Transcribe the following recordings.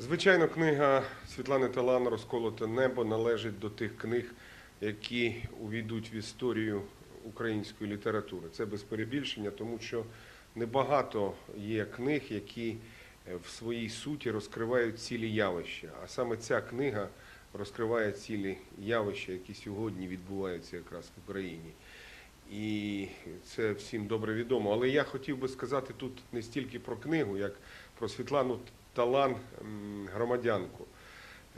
Звичайно, книга Світлани Талан Розколоте небо належить до тих книг, які увійдуть в історію української літератури. Це без перебільшення, тому що небагато є книг, які е, в своїй суті розкривають цілі явища. А саме ця книга розкриває цілі явища, які сьогодні відбуваються якраз в Україні. І це всім добре відомо. Але я хотів би сказати тут не стільки про книгу, як про Світлану Талан, громадянку.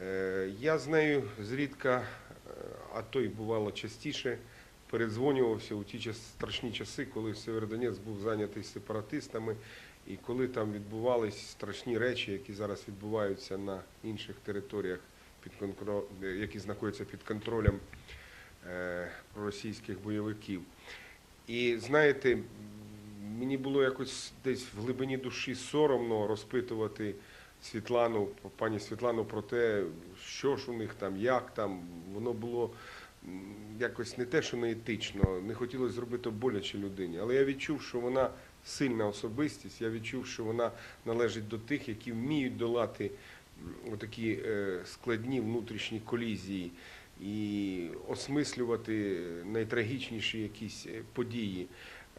Е, Я з нею зрідка, е, а то й бувало частіше, передзвонювався у ті страшні часи, коли Северодонець був зайнятий сепаратистами, і коли там відбувались страшні речі, які зараз відбуваються на інших територіях, які знаходяться під контролем е, російських бойовиків. І знаєте, мені було якось десь в глибині душі соромно розпитувати Світлану, пані Світлану про те, що ж у них там, як там. Воно було якось не те, що не етично, не хотілося зробити боляче людині. Але я відчув, що вона сильна особистість, я відчув, що вона належить до тих, які вміють долати м, отакі е, складні внутрішні колізії і осмислювати найтрагічніші якісь е, події.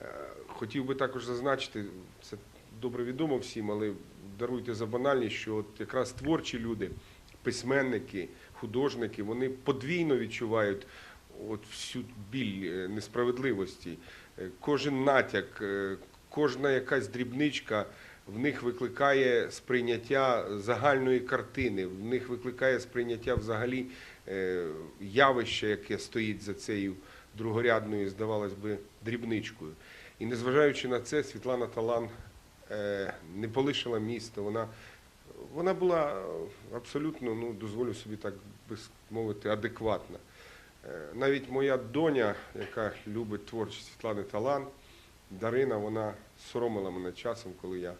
Е, Хотів би також зазначити, це добре відомо всім, але даруйте за банальність, що от якраз творчі люди, письменники, художники, вони подвійно відчувають от всю біль е, несправедливості. Е, Кожен натяк, кожна якась дрібничка в них викликає сприйняття загальної картини, в них викликає сприйняття взагалі явища, яке стоїть за цією другорядною, здавалось би, дрібничкою. І незважаючи на це, Світлана Талан е, не полишила місто. Вона, вона була абсолютно, ну, дозволю собі так би мовити, адекватна. Е, Навіть моя доня, яка любить творчість Світлани Талан, Дарина, вона соромила мене часом, коли я,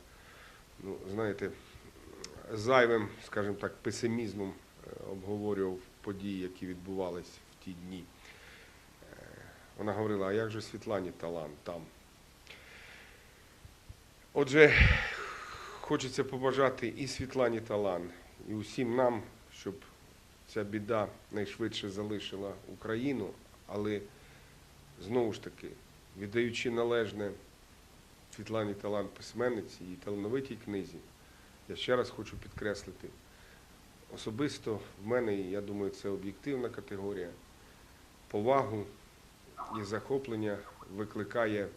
ну, знаєте, зайвим, скажімо так, песимізмом е, обговорював події, які відбувались в ті дні. Вона говорила, а як же Світлані Талан там? Отже, хочеться побажати і Світлані Талан, і усім нам, щоб ця біда найшвидше залишила Україну, але знову ж таки, віддаючи належне Світлані Талан письменниці і талановитій книзі, я ще раз хочу підкреслити, особисто в мене, я думаю, це об'єктивна категорія, повагу і захоплення викликає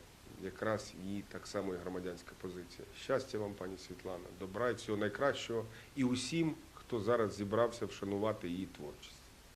якраз її так само і громадянська позиція. Щастя вам, пані Світлана, добра і всього найкращого і усім, хто зараз зібрався вшанувати її творчість.